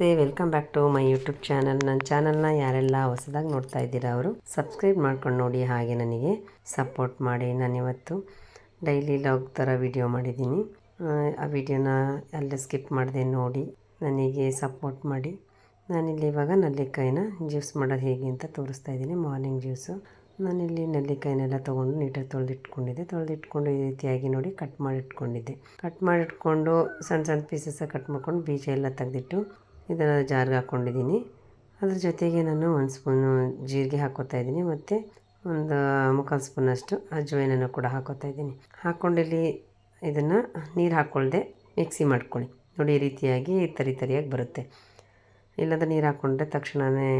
Welcome back to my YouTube channel ನನ್ನ ಚಾನಲ್ನ ಯಾರೆಲ್ಲ ಹೊಸದಾಗಿ ನೋಡ್ತಾ ಇದ್ದೀರಾ ಅವರು ಸಬ್ಸ್ಕ್ರೈಬ್ ಮಾಡ್ಕೊಂಡು ನೋಡಿ ಹಾಗೆ ನನಗೆ ಸಪೋರ್ಟ್ ಮಾಡಿ. ನಾನಿವತ್ತು ಡೈಲಿ ಲಾಗ್ ಥರ ವಿಡಿಯೋ ಮಾಡಿದ್ದೀನಿ. ಆ, ವಿಡಿಯೋನ ಅಲ್ಲೇ ಸ್ಕಿಪ್ ಮಾಡಿದೆ ನೋಡಿ ನನಗೆ ಸಪೋರ್ಟ್ ಮಾಡಿ. ನಾನಿಲ್ಲಿ ಇವಾಗ ನಲ್ಲಿಕಾಯಿನ ಜ್ಯೂಸ್ ಮಾಡೋದು ಹೇಗೆ ಅಂತ ತೋರಿಸ್ತಾ ಇದ್ದೀನಿ ಮಾರ್ನಿಂಗ್ ಜ್ಯೂಸು ನಾನಿಲ್ಲಿ ನೆಲ್ಲಿಕಾಯಿನೆಲ್ಲ ತೊಗೊಂಡು ನೀಟಾಗಿ ತೊಳೆದಿಟ್ಕೊಂಡಿದ್ದೆ. ತೊಳೆದಿಟ್ಕೊಂಡು ಈ ರೀತಿಯಾಗಿ ನೋಡಿ ಕಟ್ ಮಾಡಿಟ್ಕೊಂಡಿದ್ದೆ. ಕಟ್ ಮಾಡಿಟ್ಕೊಂಡು ಸಣ್ಣ ಸಣ್ಣ ಪೀಸಸ್ ಕಟ್ ಮಾಡ್ಕೊಂಡು ಬೀಜ ಎಲ್ಲ ತೆಗೆದಿಟ್ಟು ಇದನ್ನು ಜಾರ್ಗೆ ಹಾಕ್ಕೊಂಡಿದ್ದೀನಿ. ಅದ್ರ ಜೊತೆಗೆ ನಾನು ಒಂದು ಸ್ಪೂನು ಜೀರಿಗೆ ಹಾಕೋತಾ ಇದ್ದೀನಿ ಮತ್ತು ಒಂದು ಮುಕ್ಕಾಲು ಸ್ಪೂನಷ್ಟು ಅಜ್ವೈನನ್ನು ಕೂಡ ಹಾಕೋತಾ ಇದ್ದೀನಿ. ಹಾಕ್ಕೊಂಡಿಲ್ಲಿ ಇದನ್ನು ನೀರು ಹಾಕ್ಕೊಳ್ದೆ ಮಿಕ್ಸಿ ಮಾಡ್ಕೊಳ್ಳಿ. ನೋಡಿ, ಈ ರೀತಿಯಾಗಿ ತರಿ ತರಿಯಾಗಿ ಬರುತ್ತೆ. ಇಲ್ಲದ ನೀರು ಹಾಕ್ಕೊಂಡ್ರೆ ತಕ್ಷಣವೇ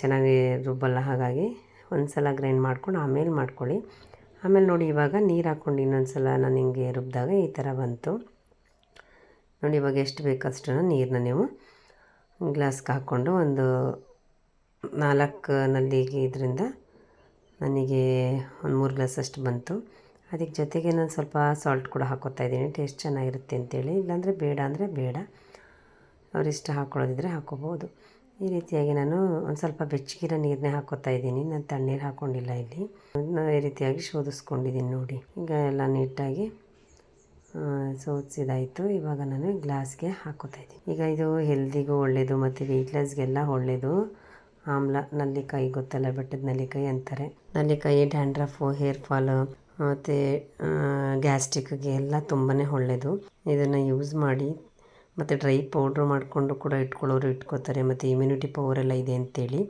ಚೆನ್ನಾಗಿ ರುಬ್ಬಲ್ಲ ಹಾಗಾಗಿ ಒಂದು ಸಲ ಗ್ರೈಂಡ್ ಮಾಡ್ಕೊಂಡು ಆಮೇಲೆ ಮಾಡ್ಕೊಳ್ಳಿ. ಆಮೇಲೆ ನೋಡಿ, ಇವಾಗ ನೀರು ಹಾಕ್ಕೊಂಡು ಇನ್ನೊಂದು ಸಲ ನಾನು ಹಿಂಗೆ ರುಬ್ಬಿದಾಗ ಈ ಥರ ಬಂತು. ನೋಡಿ, ಇವಾಗ ಎಷ್ಟು ಬೇಕಷ್ಟು ನೀರನ್ನ ನೀವು ಗ್ಲಾಸ್ಗೆ ಹಾಕ್ಕೊಂಡು ಒಂದು ನಾಲ್ಕು ನಲ್ಲಿಗೆ ಇದರಿಂದ ನನಗೆ ಒಂದು ಮೂರು ಗ್ಲಾಸ್ ಅಷ್ಟು ಬಂತು. ಅದಕ್ಕೆ ಜೊತೆಗೆ ನಾನು ಸ್ವಲ್ಪ ಸಾಲ್ಟ್ ಕೂಡ ಹಾಕೋತಾ ಇದ್ದೀನಿ. ಟೇಸ್ಟ್ ಚೆನ್ನಾಗಿರುತ್ತೆ ಅಂತೇಳಿ. ಇಲ್ಲಾಂದರೆ ಬೇಡ ಅಂದರೆ ಬೇಡ. ಅವರಿಷ್ಟ ಹಾಕ್ಕೊಳ್ಳೋದಿದ್ರೆ ಹಾಕೋಬೋದು. ಈ ರೀತಿಯಾಗಿ ನಾನು ಒಂದು ಸ್ವಲ್ಪ ಬೆಚ್ಚಗಿರೋ ನೀರನ್ನೇ ಹಾಕೋತಾ ಇದ್ದೀನಿ. ನಾನು ತಣ್ಣೀರು ಹಾಕ್ಕೊಂಡಿಲ್ಲ ಇಲ್ಲಿ. ಈ ರೀತಿಯಾಗಿ ಶೋಧಿಸ್ಕೊಂಡಿದ್ದೀನಿ ನೋಡಿ. ಈಗ ಎಲ್ಲ ನೀಟಾಗಿ ಸೋಸಿದಾಯಿತು ಇವಾಗ ನಾನು ಗ್ಲಾಸ್ಗೆ ಹಾಕೋತಾ ಇದ್ದೀನಿ. ಈಗ ಇದು ಹೆಲ್ದಿಗೂ ಒಳ್ಳೆಯದು ಮತ್ತು ವೆಯ್ಟ್ಲೆಸ್ಗೆಲ್ಲ ಒಳ್ಳೆಯದು ಆಮ್ಲ, ನಲ್ಲಿಕಾಯಿ ಗೊತ್ತಲ್ಲ, ಬೆಟ್ಟದ ನಲ್ಲಿಕಾಯಿ ಅಂತಾರೆ. ನಲ್ಲಿಕಾಯಿ, ಡ್ಯಾಂಡ್ರಫು, ಹೇರ್ ಫಾಲು, ಮತ್ತು ಗ್ಯಾಸ್ಟ್ರಿಕ್ಗೆ ಎಲ್ಲ ತುಂಬಾ ಒಳ್ಳೆಯದು ಇದನ್ನು ಯೂಸ್ ಮಾಡಿ ಮತ್ತು ಡ್ರೈ ಪೌಡ್ರ್ ಮಾಡಿಕೊಂಡು ಕೂಡ ಇಟ್ಕೊಳ್ಳೋರು ಇಟ್ಕೋತಾರೆ. ಮತ್ತು ಇಮ್ಯುನಿಟಿ ಪವರ್ ಎಲ್ಲ ಇದೆ ಅಂತೇಳಿ.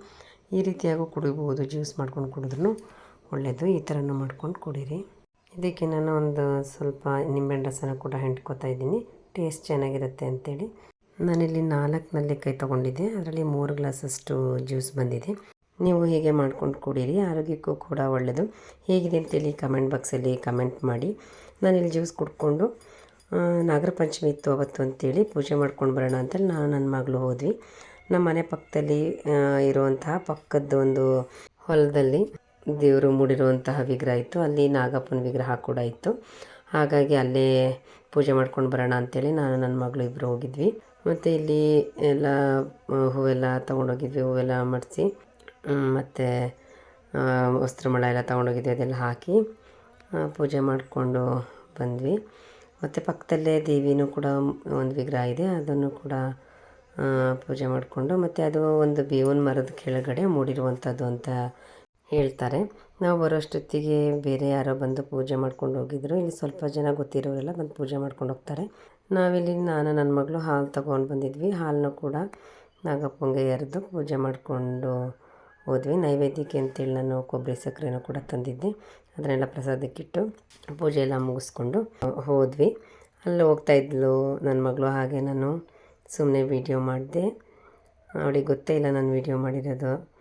ಈ ರೀತಿಯಾಗೂ ಕುಡಿಬೋದು, ಜ್ಯೂಸ್ ಮಾಡ್ಕೊಂಡು ಕುಡಿದ್ರೂ ಒಳ್ಳೆಯದು ಈ ಥರನೂ ಮಾಡ್ಕೊಂಡು ಕುಡೀರಿ. ಇದಕ್ಕೆ ನಾನು ಒಂದು ಸ್ವಲ್ಪ ನಿಂಬೆಹಣ್ಣು ರಸನ ಕೂಡ ಹೆಂಟ್ಕೋತಾ ಇದ್ದೀನಿ. ಟೇಸ್ಟ್ ಚೆನ್ನಾಗಿರುತ್ತೆ ಅಂತೇಳಿ. ನಾನಿಲ್ಲಿ ನಾಲ್ಕು ನಲ್ಲಿಕಾಯಿ ತೊಗೊಂಡಿದ್ದೆ. ಅದರಲ್ಲಿ ಮೂರು ಗ್ಲಾಸಷ್ಟು ಜ್ಯೂಸ್ ಬಂದಿದೆ. ನೀವು ಹೀಗೆ ಮಾಡ್ಕೊಂಡು ಕುಡೀರಿ. ಆರೋಗ್ಯಕ್ಕೂ ಕೂಡ ಒಳ್ಳೆಯದು ಹೇಗಿದೆ ಅಂತೇಳಿ ಕಮೆಂಟ್ ಬಾಕ್ಸಲ್ಲಿ ಕಮೆಂಟ್ ಮಾಡಿ. ನಾನಿಲ್ಲಿ ಜ್ಯೂಸ್ ಕುಡ್ಕೊಂಡು ನಾಗರ ಪಂಚಮಿ ಇತ್ತು ಅವತ್ತು ಅಂತೇಳಿ ಪೂಜೆ ಮಾಡ್ಕೊಂಡು ಬರೋಣ ಅಂತೇಳಿ ನಾನು ನನ್ನ ಮಗಳು ಹೋದ್ವಿ. ನಮ್ಮ ಮನೆ ಪಕ್ಕದಲ್ಲಿ ಇರುವಂತಹ ಪಕ್ಕದ ಒಂದು ಹೊಲದಲ್ಲಿ ದೇವರು ಮೂಡಿರುವಂತಹ ವಿಗ್ರಹ ಇತ್ತು. ಅಲ್ಲಿ ನಾಗಪ್ಪನ ವಿಗ್ರಹ ಕೂಡ ಇತ್ತು. ಹಾಗಾಗಿ ಅಲ್ಲೇ ಪೂಜೆ ಮಾಡ್ಕೊಂಡು ಬರೋಣ ಅಂತೇಳಿ ನಾನು ನನ್ನ ಮಗಳು ಇಬ್ಬರು ಹೋಗಿದ್ವಿ. ಮತ್ತು ಇಲ್ಲಿ ಎಲ್ಲ ಹೂವೆಲ್ಲ ತೊಗೊಂಡೋಗಿದ್ವಿ. ಹೂವೆಲ್ಲ ಮಡಿಸಿ ಮತ್ತು ವಸ್ತ್ರಮಳ ಎಲ್ಲ ತೊಗೊಂಡೋಗಿದ್ವಿ. ಅದೆಲ್ಲ ಹಾಕಿ ಪೂಜೆ ಮಾಡಿಕೊಂಡು ಬಂದ್ವಿ. ಮತ್ತು ಪಕ್ಕದಲ್ಲೇ ದೇವಿನೂ ಕೂಡ ಒಂದು ವಿಗ್ರಹ ಇದೆ. ಅದನ್ನು ಕೂಡ ಪೂಜೆ ಮಾಡಿಕೊಂಡು, ಮತ್ತು ಅದು ಒಂದು ಬೇವಿನ ಮರದ ಕೆಳಗಡೆ ಮೂಡಿರುವಂಥದ್ದು ಅಂತ ಹೇಳ್ತಾರೆ. ನಾವು ಬರೋಷ್ಟೊತ್ತಿಗೆ ಬೇರೆ ಯಾರೋ ಬಂದು ಪೂಜೆ ಮಾಡ್ಕೊಂಡು ಹೋಗಿದ್ರು. ಇಲ್ಲಿ ಸ್ವಲ್ಪ ಜನ ಗೊತ್ತಿರೋರೆಲ್ಲ ಬಂದು ಪೂಜೆ ಮಾಡ್ಕೊಂಡು ಹೋಗ್ತಾರೆ. ನಾವಿಲ್ಲಿ ನಾನು, ನನ್ನ ಮಗಳು ಹಾಲು ತೊಗೊಂಡು ಬಂದಿದ್ವಿ. ಹಾಲನ್ನು ಕೂಡ ನಾಗಪ್ಪಂಗೆ ಎರೆದು ಪೂಜೆ ಮಾಡಿಕೊಂಡು ಹೋದ್ವಿ. ನೈವೇದ್ಯಕ್ಕೆ ಅಂತೇಳಿ ನಾನು ಕೊಬ್ಬರಿ ಸಕ್ಕರೆನೂ ಕೂಡ ತಂದಿದ್ದೆ. ಅದನ್ನೆಲ್ಲ ಪ್ರಸಾದಕ್ಕಿಟ್ಟು ಪೂಜೆ ಎಲ್ಲ ಮುಗಿಸ್ಕೊಂಡು ಹೋದ್ವಿ. ಅಲ್ಲಿ ಹೋಗ್ತಾ ಇದ್ಲು ನನ್ನ ಮಗಳು. ಹಾಗೆ ನಾನು ಸುಮ್ಮನೆ ವೀಡಿಯೋ ಮಾಡಿದೆ. ಅವಳಿಗೆ ಗೊತ್ತೇ ಇಲ್ಲ ನಾನು ವೀಡಿಯೋ ಮಾಡಿರೋದು.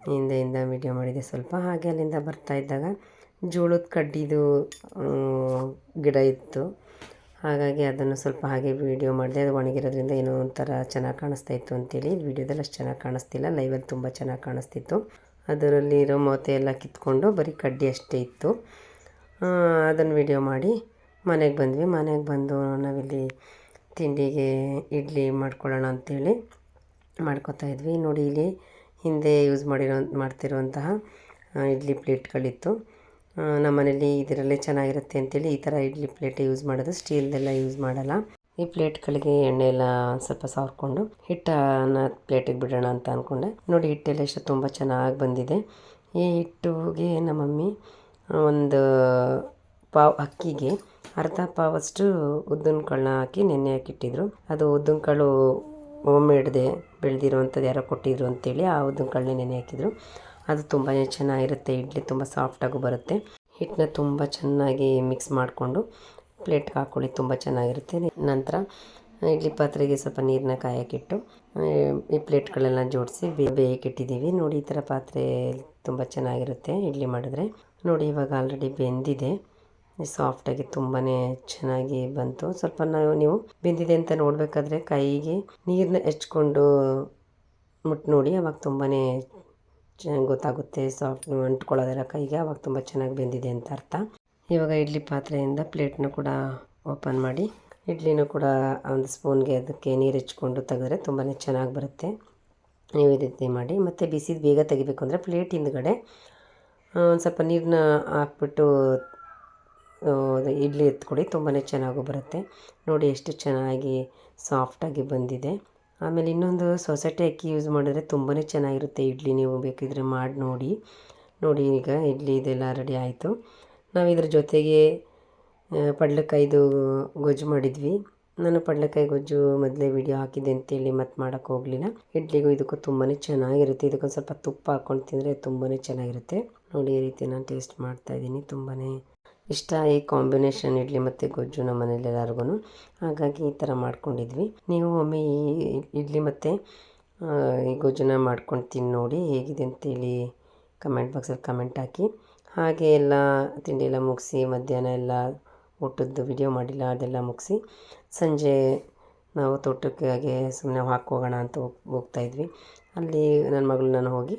ಹಿಂದೆಯಿಂದ ವೀಡಿಯೋ ಮಾಡಿದೆ. ಸ್ವಲ್ಪ ಹಾಗೆ ಅಲ್ಲಿಂದ ಬರ್ತಾ ಇದ್ದಾಗ ಜೋಳದ ಕಡ್ಡಿದು ಗಿಡ ಇತ್ತು. ಹಾಗಾಗಿ ಅದನ್ನು ಸ್ವಲ್ಪ ಹಾಗೆ ವೀಡಿಯೋ ಮಾಡಿದೆ. ಅದು ಒಣಗಿರೋದ್ರಿಂದ ಏನೋ ಒಂಥರ ಚೆನ್ನಾಗಿ ಕಾಣಿಸ್ತಾ ಇತ್ತು ಅಂತೇಳಿ. ವೀಡಿಯೋದಲ್ಲಿ ಅಷ್ಟು ಚೆನ್ನಾಗಿ ಕಾಣಿಸ್ತಿಲ್ಲ. ಲೈವಲ್ಲಿ ತುಂಬ ಚೆನ್ನಾಗಿ ಕಾಣಿಸ್ತಿತ್ತು. ಅದರಲ್ಲಿ ಇರೋ ಮೋತೆ ಎಲ್ಲ ಕಿತ್ಕೊಂಡು ಬರೀ ಕಡ್ಡಿ ಅಷ್ಟೇ ಇತ್ತು. ಅದನ್ನು ವೀಡಿಯೋ ಮಾಡಿ ಮನೆಗೆ ಬಂದ್ವಿ. ಮನೆಗೆ ಬಂದು ನಾವಿಲ್ಲಿ ತಿಂಡಿಗೆ ಇಡ್ಲಿ ಮಾಡ್ಕೊಳ್ಳೋಣ ಅಂಥೇಳಿ ಮಾಡ್ಕೊತಾ ಇದ್ವಿ. ನೋಡಿ ಇಲ್ಲಿ ಹಿಂದೆ ಯೂಸ್ ಮಾಡಿರೋ, ಮಾಡ್ತಿರುವಂತಹ ಇಡ್ಲಿ ಪ್ಲೇಟ್ಗಳಿತ್ತು. ನಮ್ಮನೇಲಿ ನಮ್ಮ ಮನೇಲಿ ಇದರಲ್ಲೇ ಚೆನ್ನಾಗಿರುತ್ತೆ ಅಂತೇಳಿ ಈ ಥರ ಇಡ್ಲಿ ಪ್ಲೇಟ್ ಯೂಸ್ ಮಾಡೋದು. ಸ್ಟೀಲ್ದೆಲ್ಲ ಯೂಸ್ ಮಾಡಲ್ಲ. ಈ ಪ್ಲೇಟ್ಗಳಿಗೆ ಎಣ್ಣೆ ಎಲ್ಲ ಸ್ವಲ್ಪ ಸಾರ್ಕೊಂಡು ಹಿಟ್ಟನ್ನ ಪ್ಲೇಟಿಗೆ ಬಿಡೋಣ ಅಂತ ಅಂದ್ಕೊಂಡೆ ನೋಡಿ, ಹಿಟ್ಟೆಲ್ಲ ಎಷ್ಟು ತುಂಬ ಚೆನ್ನಾಗಿ ಬಂದಿದೆ. ಈ ಹಿಟ್ಟುಗೆ ನಮ್ಮ ಮಮ್ಮಿ ಒಂದು ಪಾವ್, ಅಕ್ಕಿಗೆ ಅರ್ಧ ಪಾವಷ್ಟು ಉದ್ದಿನ ಕಾಳನ್ನ ಹಾಕಿ ನೆನೆ ಹಾಕಿಟ್ಟಿದ್ರು. ಅದು ಉದ್ದಿನ ಕಾಳು ಹೋಮ್ಮೇಡ್ದೆ ಬೆಳೆದಿರುವಂಥದ್ದು ಯಾರೋ ಕೊಟ್ಟಿದ್ರು ಅಂತೇಳಿ ಆ ಉದ್ದಿನಕಾಳನ್ನ ನೆನೆ ಹಾಕಿದ್ರು. ಅದು ತುಂಬಾ ಚೆನ್ನಾಗಿರುತ್ತೆ, ಇಡ್ಲಿ ತುಂಬ ಸಾಫ್ಟಾಗೂ ಬರುತ್ತೆ. ಹಿಟ್ಟನ್ನ ತುಂಬ ಚೆನ್ನಾಗಿ ಮಿಕ್ಸ್ ಮಾಡಿಕೊಂಡು ಪ್ಲೇಟ್ಗೆ ಹಾಕ್ಕೊಳ್ಳಿ ತುಂಬ ಚೆನ್ನಾಗಿರುತ್ತೆ. ನಂತರ ಇಡ್ಲಿ ಪಾತ್ರೆಗೆ ಸ್ವಲ್ಪ ನೀರನ್ನ ಕಾಯಕ್ಕಿಟ್ಟು ಈ ಪ್ಲೇಟ್ಗಳೆಲ್ಲ ಜೋಡಿಸಿ ಬೇಯಕ್ಕಿಟ್ಟಿದ್ದೀವಿ ನೋಡಿ, ಈ ಥರ ಪಾತ್ರೆ ತುಂಬ ಚೆನ್ನಾಗಿರುತ್ತೆ ಇಡ್ಲಿ ಮಾಡಿದ್ರೆ. ನೋಡಿ, ಇವಾಗ ಆಲ್ರೆಡಿ ಬೆಂದಿದೆ. ಸಾಫ್ಟಾಗಿ ತುಂಬಾ ಚೆನ್ನಾಗಿ ಬಂತು. ಸ್ವಲ್ಪ ನಾವು, ನೀವು ಬೆಂದಿದೆ ಅಂತ ನೋಡಬೇಕಾದ್ರೆ ಕೈಗೆ ನೀರನ್ನ ಹೆಚ್ಕೊಂಡು ಮುಟ್ಟು ನೋಡಿ, ಅವಾಗ ತುಂಬಾ ಚೆನ್ನಾಗಿ ಗೊತ್ತಾಗುತ್ತೆ ಸಾಫ್ಟ್ ಅಂಟ್ಕೊಳ್ಳೋದೆಲ್ಲ ಕೈಗೆ, ಅವಾಗ ತುಂಬ ಚೆನ್ನಾಗಿ ಬೆಂದಿದೆ ಅಂತ ಅರ್ಥ. ಇವಾಗ ಇಡ್ಲಿ ಪಾತ್ರೆಯಿಂದ ಪ್ಲೇಟ್ನ ಕೂಡ ಓಪನ್ ಮಾಡಿ, ಇಡ್ಲಿನೂ ಕೂಡ ಒಂದು ಸ್ಪೂನ್ಗೆ ಅದಕ್ಕೆ ನೀರು ಹೆಚ್ಕೊಂಡು ತೆಗೆದ್ರೆ ತುಂಬಾ ಚೆನ್ನಾಗಿ ಬರುತ್ತೆ. ನೀವು ಈ ರೀತಿ ಮಾಡಿ, ಮತ್ತು ಬಿಸಿದು ಬೇಗ ತೆಗಿಬೇಕು ಅಂದರೆ ಪ್ಲೇಟ್ ಹಿಂದ್ಗಡೆ ಒಂದು ಸ್ವಲ್ಪ ನೀರನ್ನ ಹಾಕ್ಬಿಟ್ಟು ಇಡ್ಲಿ ಎತ್ಕೊಡಿ ತುಂಬಾ ಚೆನ್ನಾಗೂ ಬರುತ್ತೆ. ನೋಡಿ ಎಷ್ಟು ಚೆನ್ನಾಗಿ ಸಾಫ್ಟಾಗಿ ಬಂದಿದೆ. ಆಮೇಲೆ ಇನ್ನೊಂದು ಸೊಸೈಟಿ ಅಕ್ಕಿ ಯೂಸ್ ಮಾಡಿದ್ರೆ ತುಂಬಾ ಚೆನ್ನಾಗಿರುತ್ತೆ ಇಡ್ಲಿ ನೀವು ಬೇಕಿದ್ರೆ ಮಾಡಿ ನೋಡಿ. ನೋಡಿ ಈಗ ಇಡ್ಲಿ ಇದೆಲ್ಲ ರೆಡಿ ಆಯಿತು. ನಾವು ಇದ್ರ ಜೊತೆಗೆ ಪಡ್ಲಕಾಯ್ದು ಗೊಜ್ಜು ಮಾಡಿದ್ವಿ. ನಾನು ಪಡ್ಲಕಾಯಿ ಗೊಜ್ಜು ಮೊದಲೇ ವಿಡಿಯೋ ಹಾಕಿದ್ದೆ ಅಂತೇಳಿ ಮತ್ತೆ ಮಾಡೋಕ್ಕೆ ಹೋಗಲಿಲ್ಲ. ಇಡ್ಲಿಗೂ ಇದಕ್ಕೂ ತುಂಬಾ ಚೆನ್ನಾಗಿರುತ್ತೆ. ಇದಕ್ಕೊಂದು ಸ್ವಲ್ಪ ತುಪ್ಪ ಹಾಕ್ಕೊಂಡು ತಿಂದರೆ ತುಂಬಾ ಚೆನ್ನಾಗಿರುತ್ತೆ. ನೋಡಿ ಈ ರೀತಿ ನಾನು ಟೇಸ್ಟ್ ಮಾಡ್ತಾಯಿದ್ದೀನಿ ತುಂಬಾ ಇಷ್ಟ ಈ ಕಾಂಬಿನೇಷನ್ ಇಡ್ಲಿ ಮತ್ತು ಗೊಜ್ಜು ನಮ್ಮ ಮನೇಲಿ ಎಲ್ಲರಿಗೂ ಹಾಗಾಗಿ ಈ ಥರ ಮಾಡ್ಕೊಂಡಿದ್ವಿ. ನೀವು ಒಮ್ಮೆ ಈ ಇಡ್ಲಿ ಮತ್ತು ಈ ಗೊಜ್ಜನ್ನ ಮಾಡ್ಕೊಂಡು ತಿಂದು ನೋಡಿ ಹೇಗಿದೆ ಅಂತೇಳಿ ಕಮೆಂಟ್ ಬಾಕ್ಸಲ್ಲಿ ಕಮೆಂಟ್ ಹಾಕಿ. ಹಾಗೆ ಎಲ್ಲ ತಿಂಡಿ ಎಲ್ಲ ಮುಗಿಸಿ, ಮಧ್ಯಾಹ್ನ ಎಲ್ಲ ಊಟದ್ದು ವಿಡಿಯೋ ಮಾಡಿಲ್ಲ, ಅದೆಲ್ಲ ಮುಗಿಸಿ ಸಂಜೆ ನಾವು ತೋಟಕ್ಕೆ ಹಾಗೆ ಸುಮ್ಮನೆ ಹಾಕೋಗೋಣ ಅಂತ ಹೋಗ್ ಹೋಗ್ತಾಯಿದ್ವಿ ಅಲ್ಲಿ ನನ್ನ ಮಗಳು ನಾನು ಹೋಗಿ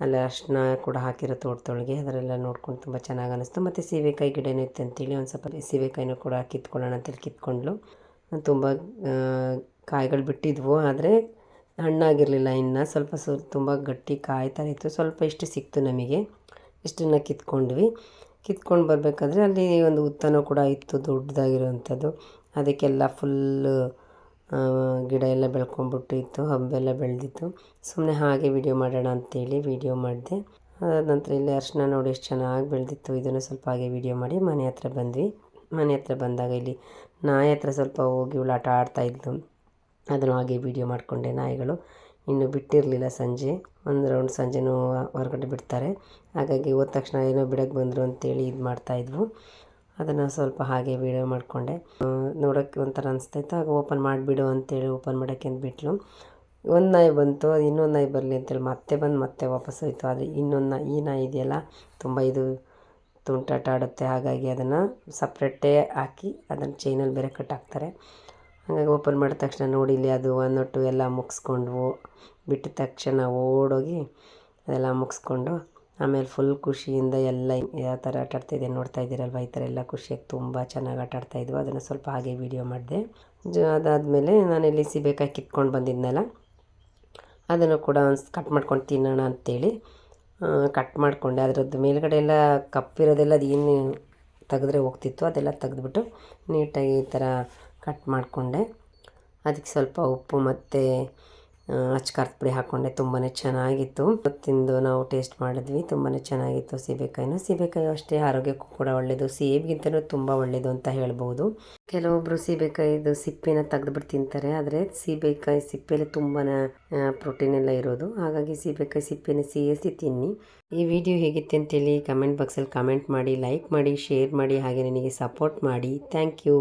ಅಲ್ಲಿ ಅರ್ಶಿನ ಕೂಡ ಹಾಕಿರೋ ತೋಟದೊಳಗೆ ಅದರೆಲ್ಲ ನೋಡ್ಕೊಂಡು ತುಂಬ ಚೆನ್ನಾಗಿ ಅನ್ನಿಸ್ತು ಮತ್ತು ಸೀಬೆಕಾಯಿ ಗಿಡನೂ ಇತ್ತು ಅಂತೇಳಿ ಒಂದು ಸ್ವಲ್ಪ ಸೀಬೆಕಾಯಿನೂ ಕೂಡ ಕಿತ್ಕೊಳ್ಳೋಣ ಅಂತೇಳಿ ಕಿತ್ಕೊಂಡ್ಲು. ತುಂಬ ಕಾಯಿಗಳು ಬಿಟ್ಟಿದ್ವು, ಆದರೆ ಹಣ್ಣಾಗಿರಲಿಲ್ಲ ಇನ್ನು. ಸ್ವಲ್ಪ ಸ್ವಲ್ಪ ತುಂಬ ಗಟ್ಟಿ ಕಾಯಿ ಥರ ಇತ್ತು. ಸ್ವಲ್ಪ ಇಷ್ಟು ಸಿಕ್ತು ನಮಗೆ. ಇಷ್ಟನ್ನು ಕಿತ್ಕೊಂಡ್ವಿ. ಕಿತ್ಕೊಂಡು ಬರಬೇಕಾದ್ರೆ ಅಲ್ಲಿ ಒಂದು ಉತ್ತನೂ ಕೂಡ ಇತ್ತು ದೊಡ್ಡದಾಗಿರೋವಂಥದ್ದು ಅದಕ್ಕೆಲ್ಲ ಫುಲ್ಲು ಗಿಡ ಎಲ್ಲ ಬೆಳ್ಕೊಂಡ್ಬಿಟ್ಟಿತ್ತು ಹಬ್ಬೆಲ್ಲ ಬೆಳೆದಿತ್ತು. ಸುಮ್ಮನೆ ಹಾಗೆ ವಿಡಿಯೋ ಮಾಡೋಣ ಅಂತೇಳಿ ವಿಡಿಯೋ ಮಾಡಿದೆ. ಅದಾದ ನಂತರ ಇಲ್ಲಿ ಅರಿಶಿನ ನೋಡಿ ಎಷ್ಟು ಚೆನ್ನಾಗಿ ಬೆಳೆದಿತ್ತು. ಇದನ್ನು ಸ್ವಲ್ಪ ಹಾಗೆ ವಿಡಿಯೋ ಮಾಡಿ ಮನೆ ಹತ್ರ ಬಂದ್ವಿ. ಮನೆ ಹತ್ರ ಬಂದಾಗ ಇಲ್ಲಿ ನಾಯಿ ಹತ್ರ ಸ್ವಲ್ಪ ಹೋಗಿ ಇವಳು ಆಟ ಆಡ್ತಾಯಿದ್ಲು ಅದನ್ನು ಹಾಗೆ ವಿಡಿಯೋ ಮಾಡಿಕೊಂಡೆ ನಾಯಿಗಳು. ಇನ್ನು ಬಿಟ್ಟಿರಲಿಲ್ಲ ಸಂಜೆ. ಒಂದು ರೌಂಡ್ ಸಂಜೆನೂ ಹೊರಗಡೆ ಬಿಡ್ತಾರೆ. ಹಾಗಾಗಿ ಹೋದ ತಕ್ಷಣ ಏನೋ ಬಿಡಕ್ಕೆ ಬಂದರು ಅಂತೇಳಿ ಇದು ಮಾಡ್ತಾಯಿದ್ವು ಅದನ್ನು ಸ್ವಲ್ಪ ಹಾಗೆ ವೀಡಿಯೋ ಮಾಡಿಕೊಂಡೆ. ನೋಡೋಕ್ಕೆ ಒಂಥರ ಅನಿಸ್ತಾಯಿತ್ತು ಆಗ ಓಪನ್ ಮಾಡಿಬಿಡು ಅಂತೇಳಿ ಓಪನ್ ಮಾಡೋಕ್ಕೆ ಅಂತ ಬಿಟ್ಲು. ಒಂದು ನಾಯಿ ಬಂತು, ಇನ್ನೊಂದು ನಾಯಿ ಬರಲಿ ಅಂತೇಳಿ ಮತ್ತೆ ಬಂದು ಮತ್ತೆ ವಾಪಸ್ ಹೋಯ್ತು. ಆದರೆ ಇನ್ನೊಂದು ನಾಯಿ, ಈ ನಾಯಿ ಇದೆಯಲ್ಲ, ತುಂಬ ಇದು ತುಂಟಾಟ ಆಡುತ್ತೆ ಹಾಗಾಗಿ ಅದನ್ನು ಸಪ್ರೇಟೇ ಹಾಕಿ ಅದನ್ನು ಚೈನಲ್ಲಿ ಬೇರೆ ಕಟ್ಟಾಕ್ತಾರೆ ಹಾಗಾಗಿ ಓಪನ್ ಮಾಡಿದ ತಕ್ಷಣ ನೋಡಿ ಇಲ್ಲಿ ಅದು ಒಂದೊಟ್ಟು ಎಲ್ಲ ಮುಗಿಸ್ಕೊಂಡ್ವು. ಬಿಟ್ಟ ತಕ್ಷಣ ಓಡೋಗಿ ಅದೆಲ್ಲ ಮುಗಿಸ್ಕೊಂಡು ಆಮೇಲೆ ಫುಲ್ ಖುಷಿಯಿಂದ ಎಲ್ಲ ಯಾವ ಥರ ಆಟ ಆಡ್ತಾಯಿದೆ ನೋಡ್ತಾ ಇದ್ದೀರಲ್ವ? ಈ ಥರ ಎಲ್ಲ ಖುಷಿಯಾಗಿ ತುಂಬ ಚೆನ್ನಾಗಿ ಆಟ ಆಡ್ತಾಯಿದ್ವು ಅದನ್ನು ಸ್ವಲ್ಪ ಹಾಗೆ ವೀಡಿಯೋ ಮಾಡಿದೆ. ಜ ನಾನು ಇಲ್ಲಿ ಸಿಬೇಕಾಯಿ ಕಿತ್ಕೊಂಡು ಬಂದಿದ್ನಲ್ಲ, ಅದನ್ನು ಕೂಡ ಒಂದು ಕಟ್ ಮಾಡ್ಕೊಂಡು ತಿನ್ನೋಣ ಅಂತೇಳಿ ಕಟ್ ಮಾಡಿಕೊಂಡೆ. ಅದರದ್ದು ಮೇಲ್ಗಡೆ ಎಲ್ಲ ಕಪ್ಪಿರೋದೆಲ್ಲ ಅದು ಏನು ತೆಗೆದ್ರೆ ಹೋಗ್ತಿತ್ತು, ಅದೆಲ್ಲ ತೆಗೆದ್ಬಿಟ್ಟು ನೀಟಾಗಿ ಈ ಥರ ಕಟ್ ಮಾಡಿಕೊಂಡೆ. ಅದಕ್ಕೆ ಸ್ವಲ್ಪ ಉಪ್ಪು ಮತ್ತು ಅಚ್ಕಾರದ ಪುಡಿ ಹಾಕ್ಕೊಂಡೆ ತುಂಬಾ ಚೆನ್ನಾಗಿತ್ತು. ತಿಂದು ನಾವು ಟೇಸ್ಟ್ ಮಾಡಿದ್ವಿ ತುಂಬಾ ಚೆನ್ನಾಗಿತ್ತು ಸೀಬೆಕಾಯಿನ. ಸೀಬೆಕಾಯಿ ಅಷ್ಟೇ ಆರೋಗ್ಯಕ್ಕೂ ಕೂಡ ಒಳ್ಳೆಯದು ಸೇಬ್ಗಿಂತಲೂ ತುಂಬ ಒಳ್ಳೆಯದು ಅಂತ ಹೇಳ್ಬೋದು. ಕೆಲವೊಬ್ಬರು ಸೀಬೆಕಾಯಿದು ಸಿಪ್ಪೆನ ತೆಗೆದುಬಿಟ್ಟು ತಿಂತಾರೆ, ಆದರೆ ಸೀಬೆಕಾಯಿ ಸಿಪ್ಪೆಯಲ್ಲಿ ತುಂಬಾ ಪ್ರೋಟೀನ್ ಎಲ್ಲ ಇರೋದು. ಹಾಗಾಗಿ ಸೀಬೆಕಾಯಿ ಸಿಪ್ಪೆನ ಸೇರಿಸಿ ತಿನ್ನಿ. ಈ ವಿಡಿಯೋ ಹೇಗಿತ್ತು ಅಂತೇಳಿ ಕಮೆಂಟ್ ಬಾಕ್ಸಲ್ಲಿ ಕಮೆಂಟ್ ಮಾಡಿ, ಲೈಕ್ ಮಾಡಿ, ಶೇರ್ ಮಾಡಿ, ಹಾಗೆ ನನಗೆ ಸಪೋರ್ಟ್ ಮಾಡಿ. Thank you.